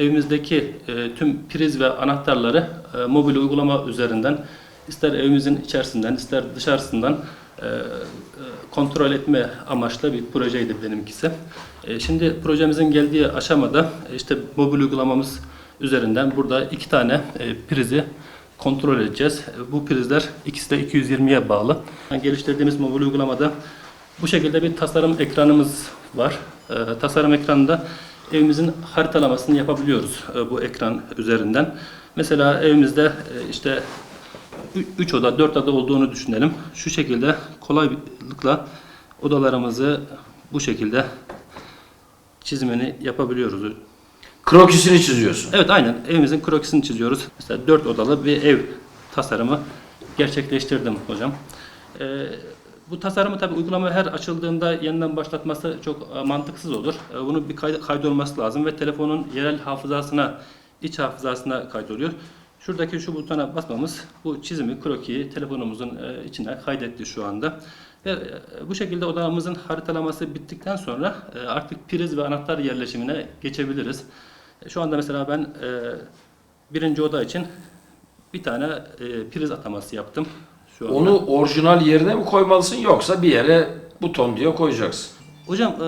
evimizdeki e, tüm priz ve anahtarları e, mobil uygulama üzerinden ister evimizin içerisinden ister dışarısından e, e, kontrol etme amaçlı bir projeydi benimkisi. E, Şimdi projemizin geldiği aşamada e, işte mobil uygulamamız üzerinden burada iki tane e, prizi kontrol edeceğiz. E, Bu prizler ikisi de 220'ye bağlı. Yani Geliştirdiğimiz mobil uygulamada bu şekilde bir tasarım ekranımız var. E, tasarım ekranında evimizin haritalamasını yapabiliyoruz e, bu ekran üzerinden. Mesela evimizde e, işte 3 oda, 4 oda olduğunu düşünelim. Şu şekilde kolaylıkla odalarımızı bu şekilde çizimini yapabiliyoruz. Krokisini çiziyorsun. Evet aynen evimizin krokisini çiziyoruz. Mesela 4 odalı bir ev tasarımı gerçekleştirdim hocam. Ee, bu tasarımı tabi uygulama her açıldığında yeniden başlatması çok e, mantıksız olur. E, bunun bir kaydolması lazım ve telefonun yerel hafızasına, iç hafızasına kaydoluyor. Şuradaki şu butona basmamız bu çizimi, krokiyi telefonumuzun e, içine kaydetti şu anda. Ve bu şekilde odamızın haritalaması bittikten sonra artık priz ve anahtar yerleşimine geçebiliriz. Şu anda mesela ben birinci oda için bir tane priz ataması yaptım. Şu anda. Onu orijinal yerine mi koymalısın yoksa bir yere buton diye koyacaksın. Hocam e,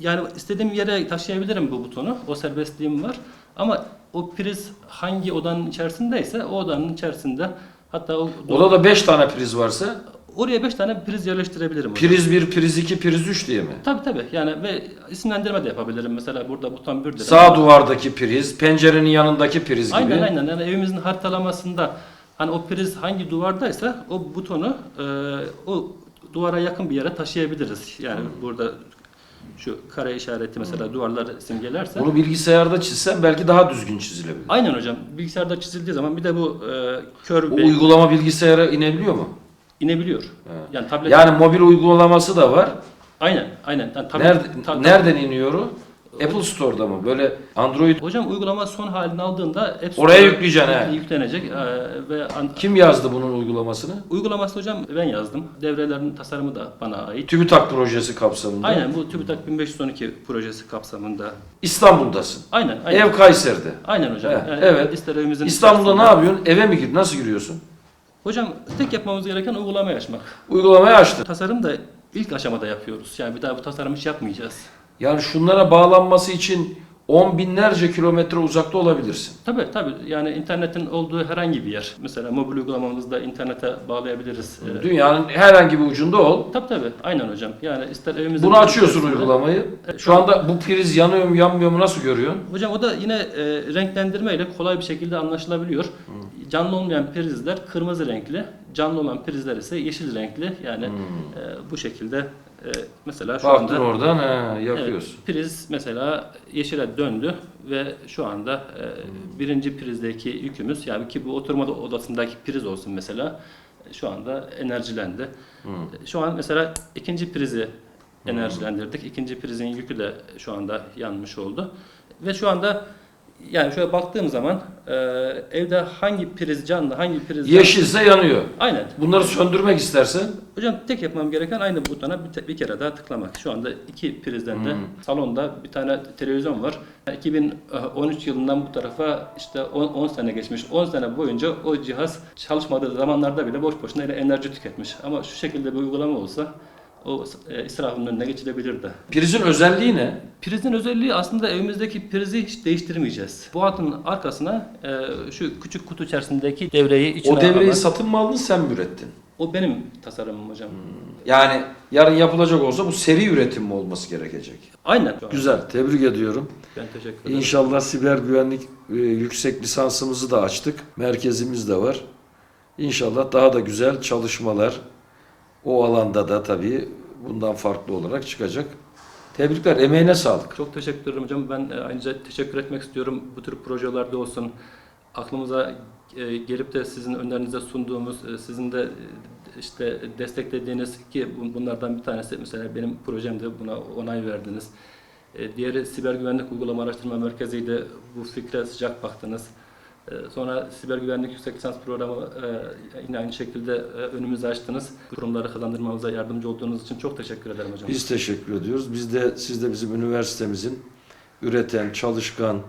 yani istediğim yere taşıyabilirim bu butonu. O serbestliğim var. Ama o priz hangi odanın içerisindeyse o odanın içerisinde hatta o Odada 5 tane priz varsa oraya 5 tane priz yerleştirebilirim. hocam. priz 1, priz 2, priz 3 diye mi? Tabii tabii. Yani ve isimlendirme de yapabilirim. Mesela burada buton 1 dedim. Sağ duvardaki priz, pencerenin yanındaki priz gibi. Aynen aynen. Yani evimizin haritalamasında hani o priz hangi duvardaysa o butonu e, o duvara yakın bir yere taşıyabiliriz. Yani burada şu kare işareti mesela duvarlar simgelerse. Bunu bilgisayarda çizsen belki daha düzgün çizilebilir. Aynen hocam. Bilgisayarda çizildiği zaman bir de bu e, kör O uygulama bilgisayara inebiliyor mu? inebiliyor. Yani tablet Yani mobil uygulaması da var. aynen aynen. Yani tablet- Nerede, tab- nereden iniyor o? Apple Store'da mı? Böyle Android Hocam uygulama son halini aldığında App Oraya Store'a yükleyeceksin, he. Yüklenecek e, ve an- kim yazdı bunun uygulamasını? uygulaması hocam ben yazdım. Devrelerin tasarımı da bana ait. TÜBİTAK projesi kapsamında. Aynen bu TÜBİTAK 1512 projesi kapsamında. İstanbul'dasın. Aynen aynen. Ev Kayseri'de. Aynen hocam. Evet, Yani evet. ister evimizin İstanbul'da ne içerisinde- yapıyorsun? Eve mi gir? Nasıl giriyorsun? Hocam tek yapmamız gereken uygulamayı açmak. Uygulamayı açtın. Tasarım da ilk aşamada yapıyoruz. Yani bir daha bu tasarımı hiç yapmayacağız. Yani şunlara bağlanması için on binlerce kilometre uzakta olabilirsin. Tabii tabii. Yani internetin olduğu herhangi bir yer. Mesela mobil uygulamamızda internete bağlayabiliriz. Dünyanın herhangi bir ucunda ol. Tabii tabii. Aynen hocam. Yani ister evimizin... Bunu açıyorsun uygulamayı. Şu anda bu priz yanıyor mu yanmıyor mu nasıl görüyorsun? Hocam o da yine e, renklendirme ile kolay bir şekilde anlaşılabiliyor. Canlı olmayan prizler kırmızı renkli, canlı olan prizler ise yeşil renkli. Yani e, bu şekilde e, mesela şu Baktın anda oradan he, yakıyorsun. evet, priz mesela yeşile döndü ve şu anda e, birinci prizdeki yükümüz yani ki bu oturma odasındaki priz olsun mesela şu anda enerjilendi. E, Şu an mesela ikinci prizi enerjilendirdik. İkinci prizin yükü de şu anda yanmış oldu. Ve şu anda yani şöyle baktığım zaman e, evde hangi priz canlı, hangi priz canlı- Yeşilse yanıyor. Aynen. Bunları söndürmek istersen Hocam tek yapmam gereken aynı butona bir, te- bir kere daha tıklamak. Şu anda iki prizden de salonda bir tane televizyon var. 2013 yılından bu tarafa işte 10, 10 sene geçmiş. 10 sene boyunca o cihaz çalışmadığı zamanlarda bile boş boşuna ele- enerji tüketmiş. Ama şu şekilde bir uygulama olsa o e, israfın önüne geçilebilirdi. prizin özelliği ne? Prizin özelliği aslında evimizdeki prizi hiç değiştirmeyeceğiz. Bu hatın arkasına e, şu küçük kutu içerisindeki devreyi içine O devreyi alan- satın mı aldın sen mi ürettin? o benim tasarımım hocam. Yani yarın yapılacak olsa bu seri üretim mi olması gerekecek? Aynen. Güzel, tebrik ediyorum. Ben teşekkür ederim. İnşallah siber güvenlik e, yüksek lisansımızı da açtık. Merkezimiz de var. İnşallah daha da güzel çalışmalar o alanda da tabii bundan farklı olarak çıkacak. Tebrikler, emeğine sağlık. Çok teşekkür ederim hocam. Ben e, ayrıca teşekkür etmek istiyorum. Bu tür projelerde olsun. Aklımıza e, gelip de sizin önlerinize sunduğumuz, e, sizin de işte desteklediğiniz ki bu- bunlardan bir tanesi mesela benim projemde buna onay verdiniz. Diğeri Siber Güvenlik Uygulama Araştırma Merkezi'ydi. Bu fikre sıcak baktınız. E, Sonra Siber Güvenlik Yüksek Lisans Programı e, yine aynı şekilde e, önümüzü açtınız. Kurumları kazandırmamıza yardımcı olduğunuz için çok teşekkür ederim hocam. Biz teşekkür ediyoruz. Biz de siz de bizim üniversitemizin üreten, çalışkan,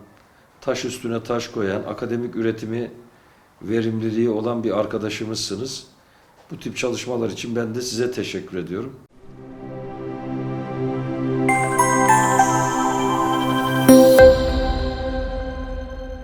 taş üstüne taş koyan, akademik üretimi verimliliği olan bir arkadaşımızsınız. Bu tip çalışmalar için ben de size teşekkür ediyorum.